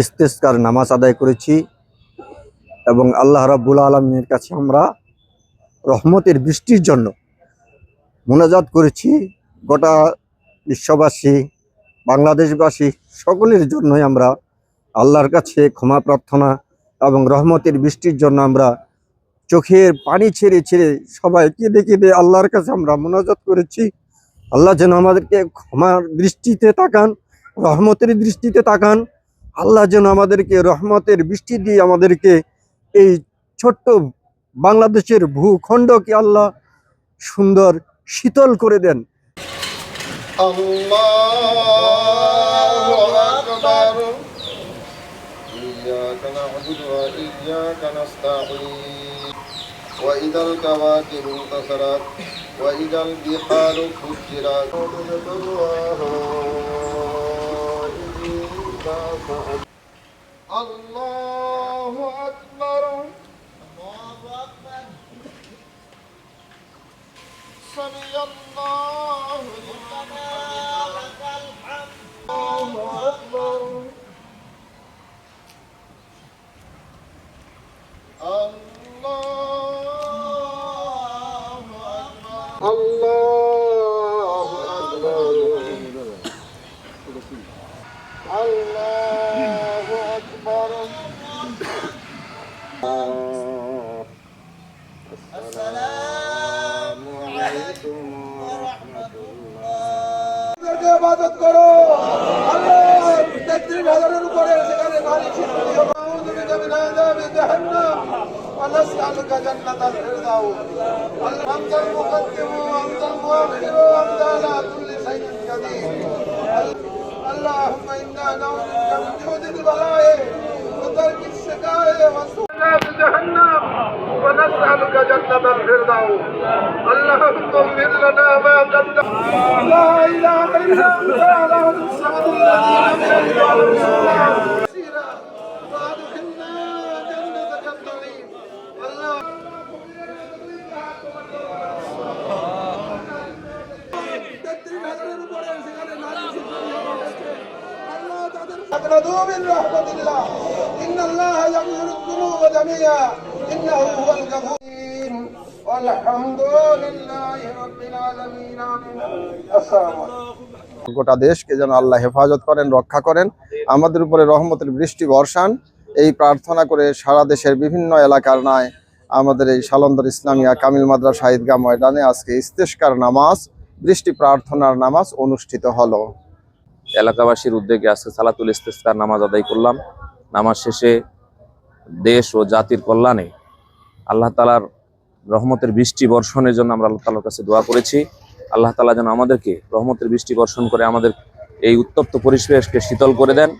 ইস্তেস্কার নামাজ আদায় করেছি এবং আল্লাহ রাব্বুল আলমিনের কাছে আমরা রহমতের বৃষ্টির জন্য মোনাজাত করেছি। গোটা বিশ্ববাসী, বাংলাদেশবাসী সকলের জন্যই আমরা আল্লাহর কাছে ক্ষমা প্রার্থনা এবং রহমতের বৃষ্টির জন্য আমরা চোখের পানি ছেড়ে ছেড়ে সবাই কেঁদে কেঁদে আল্লাহর কাছে আমরা মোনাজাত করেছি। আল্লাহ যেন আমাদেরকে ক্ষমার দৃষ্টিতে তাকান, রহমতের দৃষ্টিতে তাকান। আল্লাহ যেন আমাদেরকে রহমতের বৃষ্টি দিয়ে আমাদেরকে এই ছোট্ট বাংলাদেশের ভূখণ্ডকে আল্লাহ সুন্দর শীতল করে দেন الله أكبر إياك نعبد وإياك نستعين وإذا الكواكب انتصرت وإذا البحار فجرت Allahu Ekber. Allahu Ekber. Allahu Ekber. Sallallahu Allahu Ekber. Allah Allah ইবাদত করো আল্লাহ তেত্রিশ হাজারের উপরে সেখানে নারী শিশু দিও আউযু বিকা মিন আযাবি জাহান্নাম ওয়া নাসআলুকা জান্নাতাল ফিরদাউস আল্লাহ আনতাল মুকদ্দিমু আনতাল মুআখিরু আনতা আলা কুল্লি শাইইন কাদির اللهم انا نعوذ بك من جود البلاء فاغفر لنا ما قدمنا لا إله إلا أنت على الصراط الذي لم من رحمة الله إن الله يغفر الذنوب جميعا إنه هو الغفور. গোটা দেশকে যেন আল্লাহ হেফাজত করেন, রক্ষা করেন। আমাদের উপরে রহমতের বৃষ্টি বর্ষান। এই প্রার্থনা করে সারা দেশের বিভিন্ন এলাকার নয় আমাদের এই সালন্দর ইসলামিয়া কামিল মাদ্রাসা ঈদগাহ ময়দানে আজকে ইস্তেস্কার নামাজ, বৃষ্টি প্রার্থনার নামাজ অনুষ্ঠিত হলো। এলাকাবাসীর উদ্যোগে আজকে সালাতুল ইস্তেস্কার নামাজ আদায় করলাম। নামাজ শেষে দেশ ও জাতির কল্যাণে আল্লাহ তালার রহমতের বৃষ্টি বর্ষণের জন্য আমরা আল্লাহ তালার কাছে দোয়া করেছি। আল্লাহ তালা যেন আমাদেরকে রহমতের বৃষ্টি বর্ষণ করে আমাদের এই উত্তপ্ত পরিবেশকে শীতল করে দেন।